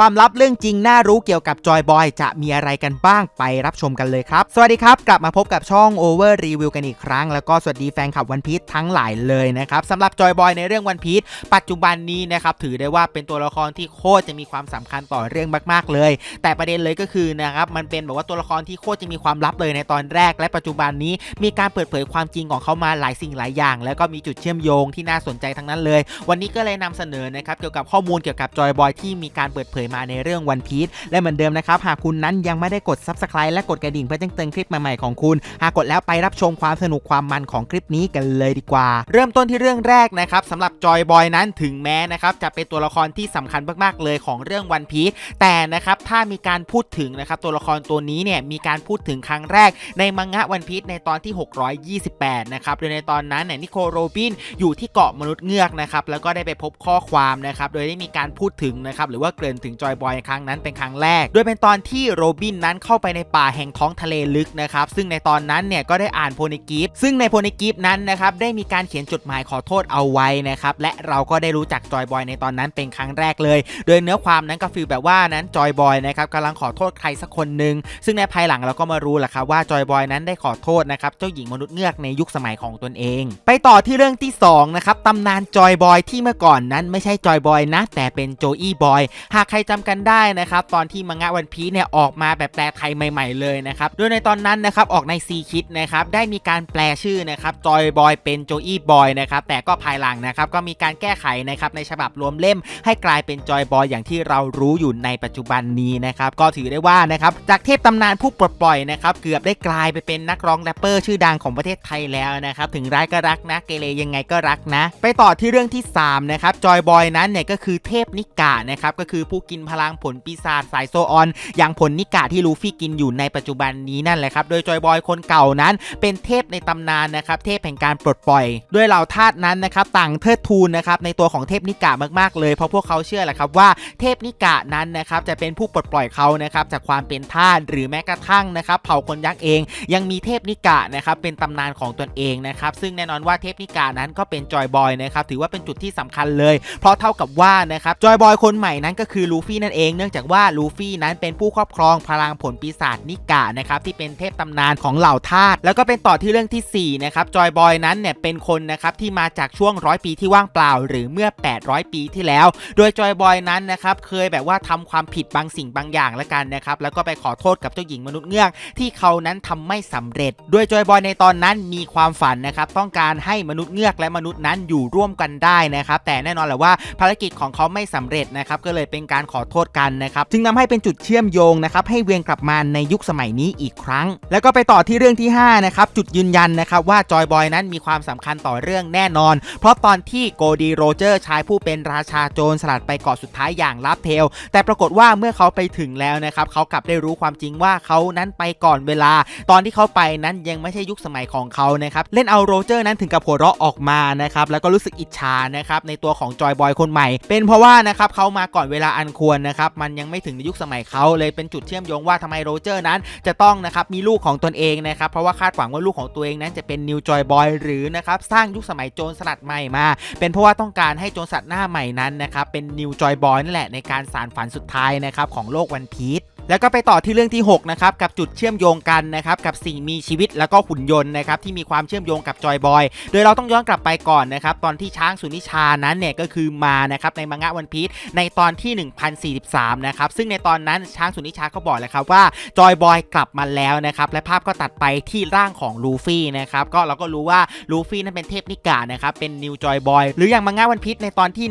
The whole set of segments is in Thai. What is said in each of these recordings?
ความลับเรื่องจริงน่ารู้เกี่ยวกับจอยบอยจะมีอะไรกันบ้างไปรับชมกันเลยครับ สวัสดีครับ กลับมาพบกับช่อง Over Review กันอีกครั้ง แล้วก็สวัสดีแฟนคลับวันพี e ทั้งหลายเลยนะครับสำหรับจอยบอยในเรื่องวันพี e ปัจจุบันนี้นะครับถือได้ว่าเป็นตัวละครที่โคตรจะมีความสำคัญต่อเรื่องมากๆเลย แต่ประเด็นเลยก็คือนะครับมันเป็นแบบว่าตัวละครที่โคตรจะมีความลับเลยในตอนแรก และปัจจุบันนี้มีการเปิดเผยความจริงของเขามาหลายสิ่งหลายอย่าง แล้วก็มีจุดเชื่อมโยงที่น่าสนใจทั้งนั้นเลย วันนี้ก็เลยนำเสนอนะครับเกี่ยวกับข้อมูลเกี่ยวกับจอยบอยที่มีการเปิดเผยมาในเรื่องวันพี e และเหมือนเดิมนะครับ หากคุณนั้นยังไม่ได้กด Subscribe และกดกระดิ่งเพื่อแจ้งเตือนคลิปใหม่ๆของคุณ หากกดแล้วไปรับชมความสนุกความมันของคลิปนี้กันเลยดีกว่า เริ่มต้นที่เรื่องแรกนะครับสำหรับจอยบอยนั้นถึงแม้นะครับจะเป็นตัวละครที่สำคัญมากๆเลยของเรื่องวันพี e แต่นะครับถ้ามีการพูดถึงนะครับตัวละครตัวนี้เนี่ยมีการพูดถึงครั้งแรกในมังงะวันพีชในตอนที่ 628 นะครับโดยในตอนนั้นเนี่ยนิโคโรบินอยู่ที่เกาะมนุษย์เงือกนะครับแล้วก็ได้ไปพบข้อความนะครับโดยได้มีการพูดถึงนะครับหรือว่าเกริ่นถึงจอยบอยครั้งนั้นเป็นครั้งแรก โดยเป็นตอนที่โรบินนั้นเข้าไปในป่าแห่งท้องทะเลลึกนะครับซึ่งในตอนนั้นเนี่ยก็ได้อ่านโพนิกิฟซึ่งในโพนิกิฟนั้นนะครับได้มีการเขียนจดหมายขอโทษเอาไว้นะครับและเราก็ได้รู้จักจอยบอยในตอนนั้นเป็นครั้งแรกเลย โดยเนื้อความนั้นก็ฟีลแบบว่านั้นจอยบอยนะครับกำลังขอโทษใครสักคนหนึ่งซึ่งในภายหลังเราก็มารู้แหละครับว่าจอยบอยนั้นได้ขอโทษนะครับเจ้าหญิงมนุษย์เงือกในยุคสมัยของตนเอง ไปต่อที่เรื่องที่2นะครับตำนานจอยบอยที่เมื่อก่อนนั้นไม่ใช่จอยบอยนะแต่เป็นโจอี้บอยหากใครจำกันได้นะครับตอนที่มังงะวันพีเนี่ยออกมาแบบแปลไทยใหม่ ๆ เลยนะครับโดยในตอนนั้นนะครับออกในซีคิดนะครับได้มีการแปลชื่อนะครับจอยบอยเป็นโจอี้บอยนะครับแต่ก็ภายหลังนะครับก็มีการแก้ไขนะครับในฉบับรวมเล่ม ให้กลายเป็นจอยบอยอย่างที่เรารู้อยู่ในปัจจุบันนี้นะครับก็ถือได้ว่านะครับจากเทพตำนานผู้ปลดปล่อยนะครับเกือบได้กลายไปเป็นนักร้องแรปเปอร์ชื่อดังของประเทศไทยแล้วนะครับถึงร้ายก็รักนะเกเรยังไงก็รักนะ ไปต่อที่เรื่องที่3นะครับจอยบอยนั้นเนี่ยก็คือเทพนิกะนะครับก็คือผู้กินพลังผลปีศาจสายโซออน อย่างผลนิกะที่ลูฟี่กินอยู่ในปัจจุบันนี้นั่นแหละครับ โดยจอยบอยคนเก่านั้น เป็นเทพในตำนานนะครับ เทพแห่งการปลดปล่อย ด้วยเหล่าทาสนั้นนะครับต่างเทิดทูนนะครับในตัวของเทพนิกะมากๆเลย เพราะพวกเขาเชื่อแหละครับว่าเทพนิกะนั้นนะครับจะเป็นผู้ปลดปล่อยเขานะครับจากความเป็นทาสหรือแม้กระทั่งนะครับเผ่าคนยักษ์เอง ยังมีเทพนิกะนะครับเป็นตำนานของตนเองนะครับซึ่งแน่นอนว่าเทพนิกะนั้นก็เป็นจอยบอยนะครับถือว่าเป็นจุดที่สำคัญเลย เพราะเท่ากับว่านะครับจอยบอยคนใหม่นั้นก็คือลูฟี่นั่นเองเนื่องจากว่าลูฟี่นั้นเป็นผู้ครอบครองพลังผลปีศาจนิกะนะครับที่เป็นเทพตำนานของเหล่าทาสแล้วก็เป็นต่อที่เรื่องที่4นะครับจอยบอยนั้นเนี่ยเป็นคนนะครับที่มาจากช่วงร้อยปีที่ว่างเปล่า หรือเมื่อ 800 ปีที่แล้ว โดยจอยบอยนั้นนะครับเคยแบบว่าทำความผิดบางสิ่งบางอย่างแล้วกันนะครับแล้วก็ไปขอโทษกับเจ้าหญิงมนุษย์เงือกที่เขานั้นทำไม่สำเร็จ โดยจอยบอยในตอนนั้นมีความฝันนะครับต้องการให้มนุษย์เงือกและมนุษย์นั้นอยู่ร่วมกันได้นะครับแต่แน่นอนแหละว่าภารกิจของเขาไม่สำเร็จนะครับก็เลยเป็นการขอโทษกันนะครับ จึงนำให้เป็นจุดเชื่อมโยงนะครับให้เวียนกลับมาในยุคสมัยนี้อีกครั้ง แล้วก็ไปต่อที่เรื่องที่5นะครับจุดยืนยันนะครับว่าจอยบอยนั้นมีความสำคัญต่อเรื่องแน่นอน เพราะตอนที่โกดีโรเจอร์ชายผู้เป็นราชาโจรสลัดไปเกาะสุดท้ายอย่างลับเทล แต่ปรากฏว่าเมื่อเขาไปถึงแล้วนะครับเขากลับได้รู้ความจริงว่าเขานั้นไปก่อนเวลา ตอนที่เขาไปนั้นยังไม่ใช่ยุคสมัยของเขานะครับเล่นเอาโรเจอร์นั้นถึงกับหัวเราะออกมานะครับแล้วก็รู้สึกอิจฉานะครับในตัวของจอยบอยคนใหม่ เป็นเพราะว่านะครับเขามาก่อนเวลาอันควรนะครับมันยังไม่ถึงในยุคสมัยเขาเลยเป็นจุดเชื่อมโยงว่าทำไมโรเจอร์นั้น จะต้องนะครับมีลูกของตนเองนะครับเพราะว่าคาดหวังว่าลูกของตัวเองนั้นจะเป็นนิวจอยบอยหรือนะครับสร้างยุคสมัยโจรสลัดใหม่มา เป็นเพราะว่าต้องการให้โจรสลัดหน้าใหม่นั้นนะครับเป็นนิวจอยบอยนั่นแหละในการสารฝันสุดท้ายนะครับของโลกวันพีชแล้วก็ไปต่อที่เรื่องที่6นะครับกับจุดเชื่อมโยงกันนะครับกับสิ่งมีชีวิตแล้วก็หุ่นยนต์นะครับที่มีความเชื่อมโยงกับจอยบอย โดยเราต้องย้อนกลับไปก่อนนะครับตอนที่ช้างสุนิชานั้นเนี่ยก็คือมานะครับในมังงะวันพีชในตอนที่1043 นะครับ ซึ่งในตอนนั้นช้างสุนิชาก็บอกเลยครับว่าจอยบอยกลับมาแล้วนะครับ และภาพก็ตัดไปที่ร่างของลูฟี่นะครับ ก็เราก็รู้ว่าลูฟี่นั้นเป็นเทพนิกานะครับ เป็นนิวจอยบอยหรืออย่างมังงะวันพีชในตอนที่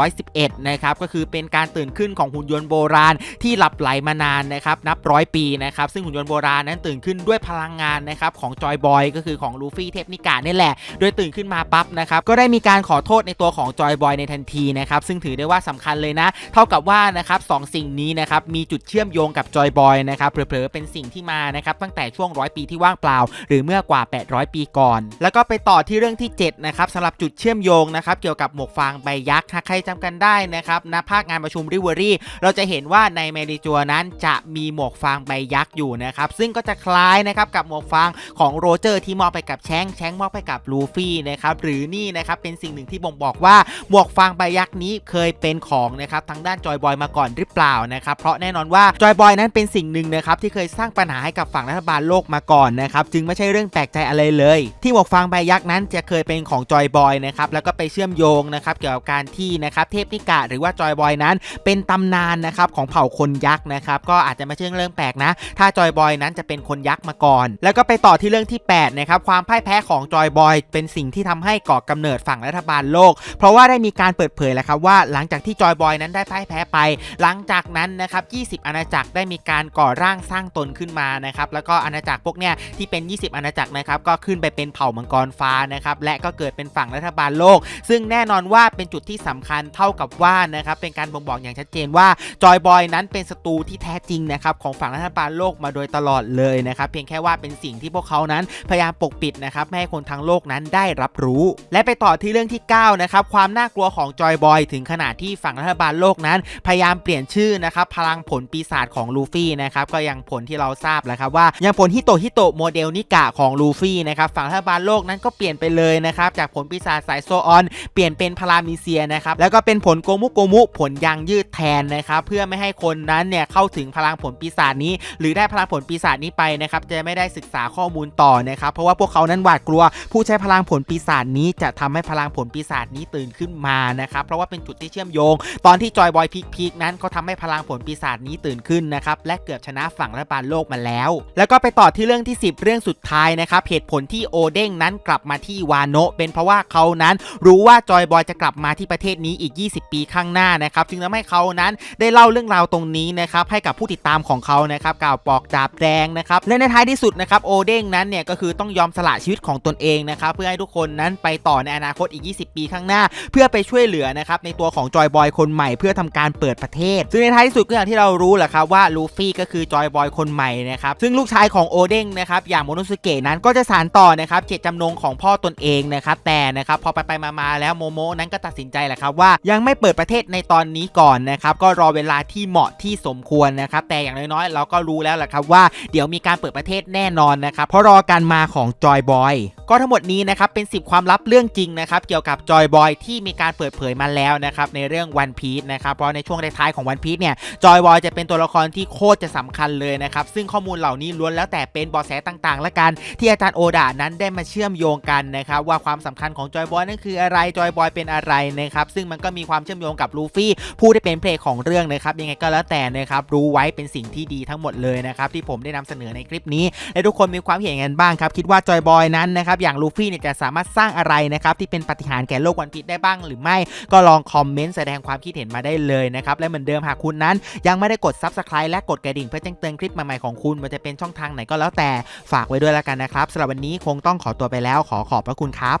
1111 นะครับ ก็คือเป็นการตื่นขึ้นของหุ่นยนต์โบราณที่หลับไหลมานานนะครับ นับร้อยปีนะครับ ซึ่งหุ่นยนต์โบราณนั้นตื่นขึ้นด้วยพลังงานนะครับของจอยบอยก็คือของลูฟี่เทพนิกานี่แหละ โดยตื่นขึ้นมาปั๊บนะครับ ก็ได้มีการขอโทษในตัวของจอยบอยในทันทีนะครับ ซึ่งถือได้ว่าสำคัญเลยนะ เท่ากับว่านะครับสองสิ่งนี้นะครับมีจุดเชื่อมโยงกับจอยบอยนะครับเผลอๆเป็นสิ่งที่มานะครับตั้งแต่ช่วงร้อยปีที่ว่างเปล่า หรือเมื่อกว่า 800 ปีก่อน แล้วก็ไปต่อที่เรื่องที่7นะครับสำหรับจุดเชื่อมโยงนะครับเกี่ยวกับหมวกฟางใบยักษ์หากใครจำกันได้นะครับณภาคงานประชุมริเวอรี่เราจะเห็นว่าในเมริจัวนั้นจะมีหมวกฟางใบยักษ์อยู่นะครับซึ่งก็จะคล้ายนะครับกับหมวกฟางของโรเจอร์ที่มอบไปกับแชงแชงมอบไปกับลูฟี่นะครับหรือนี่นะครับเป็นสิ่งหนึ่งที่บ่งบอกว่าหมวกฟางใบยักษ์นี้เคยเป็นของนะครับทางด้านจอยบอยมาก่อนหรือเปล่านะครับเพราะแน่นอนว่าจอยบอยนั้นเป็นสิ่งหนึ่งนะครับที่เคยสร้างปัญหาให้กับฝั่งรัฐบาลโลกมาก่อนนะครับจึงไม่ใช่เรื่องแปลกใจอะไรเลย ที่หมวกฟางใบยักษ์นั้นจะเคยเป็นของจอยบอยนะครับแล้วก็ไปเชื่อมโยงนะครับเกี่ยวกับการที่นะครับเทพนิกะหรือว่าจอยบอยนั้น เป็นตำนานนะครับของเผ่าคนยักษ์นะครับก็อาจจะไม่ใช่เรื่องแปลกนะ ถ้าจอยบอยนั้นจะเป็นคนยักษ์มาก่อน แล้วก็ไปต่อที่เรื่องที่8นะครับความพ่ายแพ้ของจอยบอยเป็นสิ่งที่ทำให้ก่อกำเนิดฝั่งรัฐบาลโลก เพราะว่าได้มีการเปิดเผยแล้วครับว่าหลังจากที่จอยบอยนั้นได้พ่ายแพ้ไป หลังจากนั้นนะครับ 20 อาณาจักรได้มีการก่อร่างสร้างตนขึ้นมานะครับ แล้วก็อาณาจักรพวกเนี้ยที่เป็น 20 อาณาจักรนะครับ ก็ขึ้นไปเป็นเผ่ามังกรฟ้านะครับ และก็เกิดเป็นฝั่งรัฐบาลโลก ซึ่งแน่นอนว่าเป็นจุดที่สำคัญเท่ากับว่านะครับ เป็นการบ่งบอกอย่างชัดเจนว่าจอยบอยนั้นเป็นศัตรูที่แท้จริงนะครับของฝั่งรัฐบาลโลกมาโดยตลอดเลยนะครับ เพียงแค่ว่าเป็นสิ่งที่พวกเขานั้นพยายามปกปิดนะครับไม่ให้คนทั้งโลกนั้นได้รับรู้ และไปต่อที่เรื่องที่9นะครับความน่ากลัวของจอยบอยถึงขนาดที่ฝั่งรัฐบาลโลกนั้นพยายามเปลี่ยนชื่อนะครับพลังผลปีศาจของลูฟี่นะครับก็ยังผลที่เราทราบแล้วครับว่ายังผลฮิโตฮิโตโมเดลนิกะของลูฟี่นะครับฝั่งรัฐบาลโลกนั้นก็เปลี่ยนไปเลยนะครับจากผลปีศาจสายโซออน เปลี่ยนเป็นพารามิเซียนะครับแล้วก็เป็นผลโกมุโกมุผลยางยืดแทนนะครับเพื่อไม่ให้คนนั้นเนี่ยเข้าถึงพลังผลปีศาจนี้ หรือได้พลังผลปีศาจนี้ไปนะครับจะไม่ได้ศึกษาข้อมูลต่อนะครับเพราะว่าพวกเขานั้นหวาดกลัว ผู้ใช้พลังผลปีศาจนี้จะทำให้พลังผลปีศาจนี้ตื่นขึ้นมานะครับเพราะว่าเป็นจุดที่เชื่อมโยง ตอนที่จอยบอยพีพีคนั้นเขาทำให้พลังผลปีศาจนี้ตื่นขึ้นนะครับและเกือบชนะฝั่งรัฐบาลโลกมาแล้ว แล้วก็ไปต่อที่เรื่องที่ 10 เรื่องสุดท้ายนะครับเหตุผลที่โอเด้งนั้นกลับมาที่วานโนะเป็นเพราะว่าเขานั้นรู้ว่าจอยบอยจะกลับมาที่ประเทศนี้อีก 20 ปีข้างหน้านะครับจึงทำให้เขานั้นได้เล่าเรื่องราวตรงนี้นะครับให้กับผู้ติดตามของเขานะครับกล่าวปอกดาบแดงนะครับและในท้ายที่สุดนะครับโอเด้งนั้นเนี่ยก็คือต้องยอมสละชีวิตของตนเองนะครับเพื่อให้ทุกคนนั้นไปต่อในอนาคตอีก 20 ปีข้างหน้า เพื่อไปช่วยเหลือนะครับในตัวของจอยบอยคนใหม่เพื่อทำการเปิดประเทศ ซึ่งในท้ายที่สุดก็อย่างที่เรารู้แหละครับว่าลูฟี่ก็คือจอยบอยคนใหม่นะครับซึ่งลูกชายของโอเด้งนะครับอย่างโมโนสุเกะนั้นก็จะสานต่อนะครับเจตจำนงของพ่อตนเองนะครับแต่นะครับพอไปไปๆมาแล้วโมโมนั้นก็ตัดสินใจแหละครับว่ายังไม่เปิดประเทศในตอนนี้ก่อนนะครับก็รอเวลาที่เหมาะที่สมควรนะครับแต่อย่างน้อยๆ เราก็รู้แล้วแหละครับว่าเดี๋ยวมีการเปิดประเทศแน่นอนนะครับเพราะรอการมาของจอยบอยก็ทั้งหมดนี้นะครับเป็น 10 ความลับเรื่องจริงนะครับเกี่ยวกับจอยบอยที่มีการเปิดเผยมาแล้วนะครับในเรื่องวันพีชนะครับเพราะในช่วงท้ายของวันพีชเนี่ยจอยบอยจะเป็นตัวละครที่โคตรจะสำคัญเลยนะครับซึ่งข้อมูลเหล่านี้ล้วนแล้วแต่เป็นเบาะแสต่างๆ และกัน ที่อาจารย์โอดานั้นได้มาเชื่อมโยงกันนะครับว่าความสำคัญของจอยบอยนั่นคืออะไรจอยบอยเป็นอะไรนะครับซึ่งมันก็มีความเชื่อมโยงกับลูฟี่ผู้ที่เป็นเพลงของเรื่องนะครับยังไงก็แล้วแต่นะครับรู้ไว้เป็นสิ่งที่ดีทั้งหมดเลยนะครับที่ผมได้นำเสนอในคลิปนี้ และทุกคนมีความเห็นยังไงบ้างครับคิดว่าจอยบอยนั้นนะครับอย่างลูฟี่เนี่ยจะสามารถสร้างอะไรนะครับที่เป็นปฏิหารแก่โลกวันพีชได้บ้างหรือไม่ก็ลองคอมเมนต์แสดงความคิดเห็นมาได้เลยนะครับ และเหมือนเดิมหากคุณนั้น ยังไม่ได้กด Subscribe และกดกระดิ่งเพื่อแจ้งเตือนคลิปใหม่ๆของคุณมันจะเป็นช่องทางไหนก็แล้วแต่ฝากไว้ด้วยแล้วกันนะครับสำหรับวันนี้คงต้องขอตัวไปแล้วขอขอบพระคุณครับ